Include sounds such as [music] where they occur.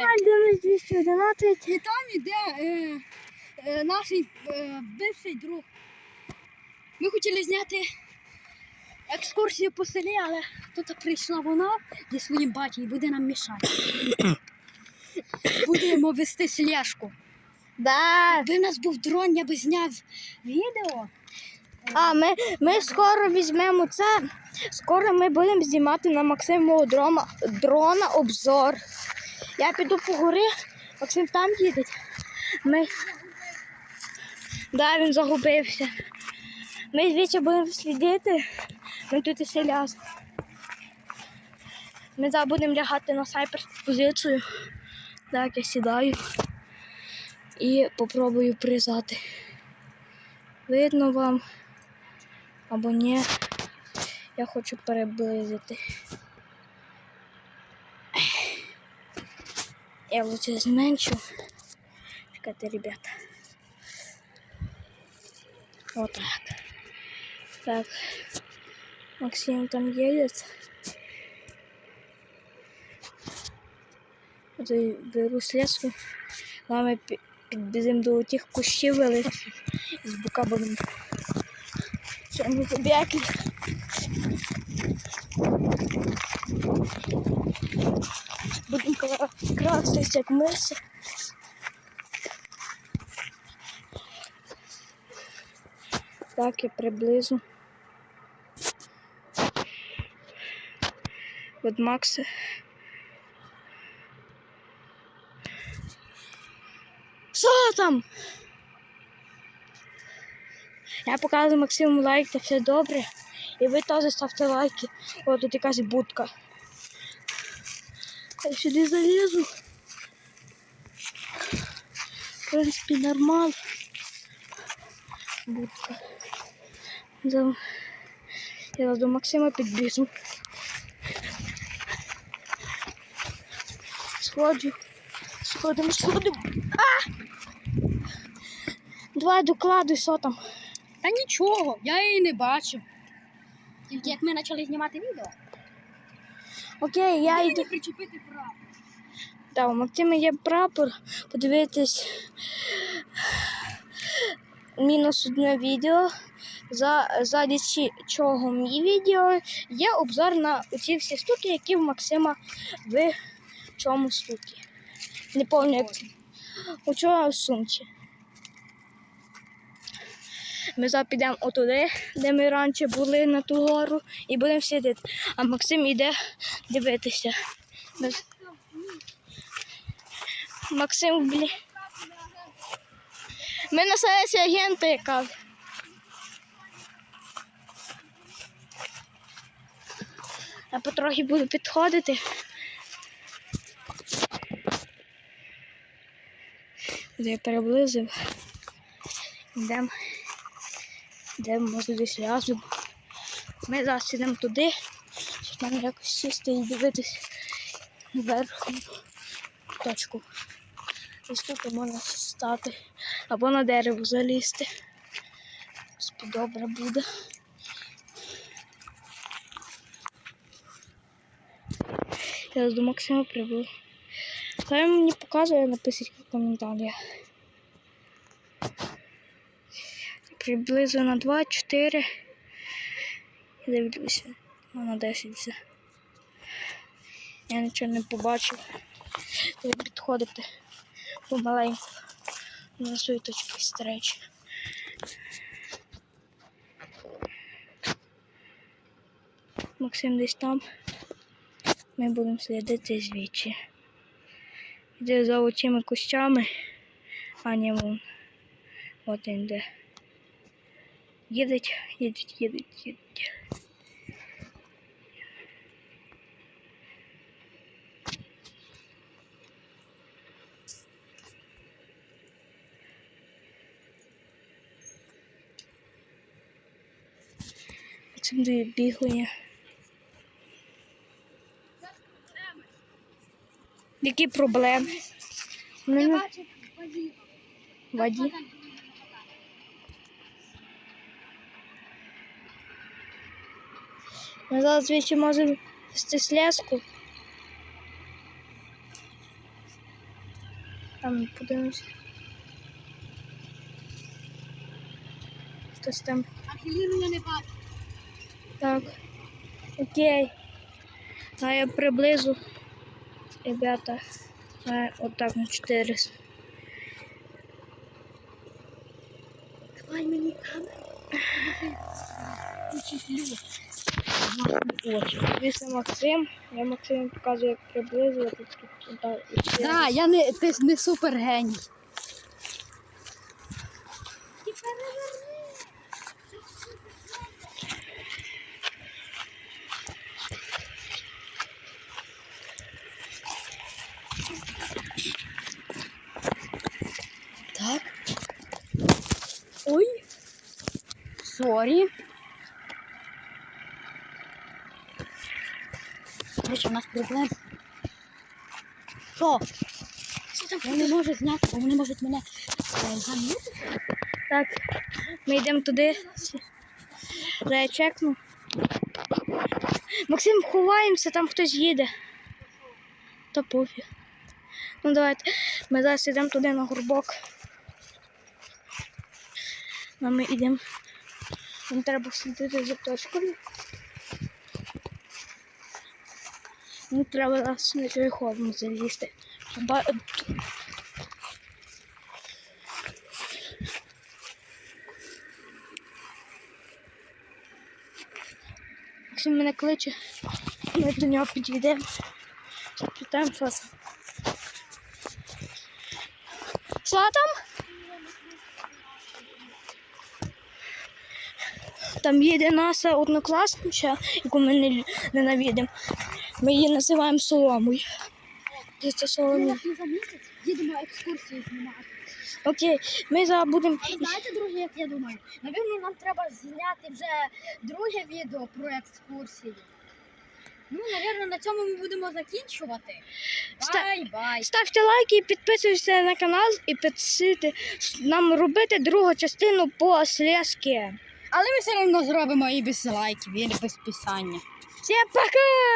Денис 211. І там іде е, е, наш е, бивший друг. Ми хотіли зняти екскурсію по селі, але тут прийшла вона зі своїм батьком і буде нам мішати. Будемо вести слежку. Да. Якби в нас був дрон, я би зняв відео. А ми, ми скоро візьмемо це. Скоро ми будемо знімати на Максимового дрона, дрона обзор. Я піду по горі, Максим там їде. Ми... Да, він загубився. Ми звідси будемо слідити. Ми тут і селяз. Ми зараз будемо лягати на снайперську позицію. Так, я сідаю і попробую призати. Видно вам або ні. Я хочу переблизити. Я лучше зменшу. Чекайте, ребята. Вот так. Так. Максим там едет. Вот я беру слезку. Ми підбіземо до тих кущів великих. І з бока будемо. Що ми побігаємо. Будемо кра- як миси. Так, я приблизу. От Макса. Що там? Я показую Максиму лайк, та все добре. І ви теж ставте лайки. О, тут якась будка. Я сюди залізу. В принципі, нормал. Будка. Я до Максима підбіжу. Сходжу. Сходимо, сходимо. А! Давай докладуй, що там. Та нічого, я її не бачив. Тільки як ми почали знімати відео, Окей, я йду. причепити право. Так, у Максима є прапор. Подивитись мінус одне відео. За, чи- чого мій відео є обзор на ці всі штуки, які в Максима в чому штуки. Не пам'ятаю, як це. У чого в сумці. Ми зараз підемо отуди, де ми раніше були на ту гору, і будемо сидіти. А Максим іде дивитися. Максим, блі. Ми на сесії агента яка. Я потрохи буду підходити. Я переблизив. Йдемо. Йдемо, може десь разом. Ми зараз сидимо туди, щоб нам якось сісти і дивитись вверху точку. Ось тут можна стати. Або на дерево залізти. Господи, добре буде. Я до Максима прибув. Хай мені показує, напишіть в коментарях. Приблизно на 2, 4. Я дивлюся. Ну, на 10 вже. Я нічого не побачив. Ви підходите помаленьку на свої точки встречі. Максим десь там. Ми будемо слідити звідчі. Йде за оцими кущами, а не вон. От він де. Їдуть, їдуть, їдуть, їдуть. Цим де бігає. Які проблеми? Я Ну, в воді. Ми зараз звідси можемо вести слезку. Там подивимося. Хтось там. Ангеліну я не бачу. Так. Окей. А я приблизу. Ребята. А, отак на 4. Давай мені камеру. [laughs] Учись люди. Звісно, Максим. Я Максиму показую, як приблизувати. Тут, так. Да, я не, ти не супер геній. Так. Ой. Сорі. Бачиш, у нас проблем. Що? Я не можу зняти, бо вони можуть мене е, ганути. Так, ми йдемо туди. Вже я чекну. Максим, ховаємося, там хтось їде. Та пофіг. Ну давайте. Ми зараз йдемо туди на горбок. А ми йдемо. Нам треба слідити за точкою. Ну, треба зараз на той залізти. Ба- Максим мене кличе. Ми до нього підійдемо. Питаємо, що там. Що там? Там їде наша однокласниця, яку ми не ненавидимо. Ми її називаємо Соломою. Це за місяць їдемо екскурсію знімати. Окей, ми зараз будемо. Знаєте, друге, як я думаю? Навірно, нам треба зняти вже друге відео про екскурсії. Ну, навірно, на цьому ми будемо закінчувати. Бай-бай. Ставте лайки підписуйтесь на канал і підписуйте нам робити другу частину по слежці. Але ми все одно зробимо і без лайків, і без писання. Всім пока!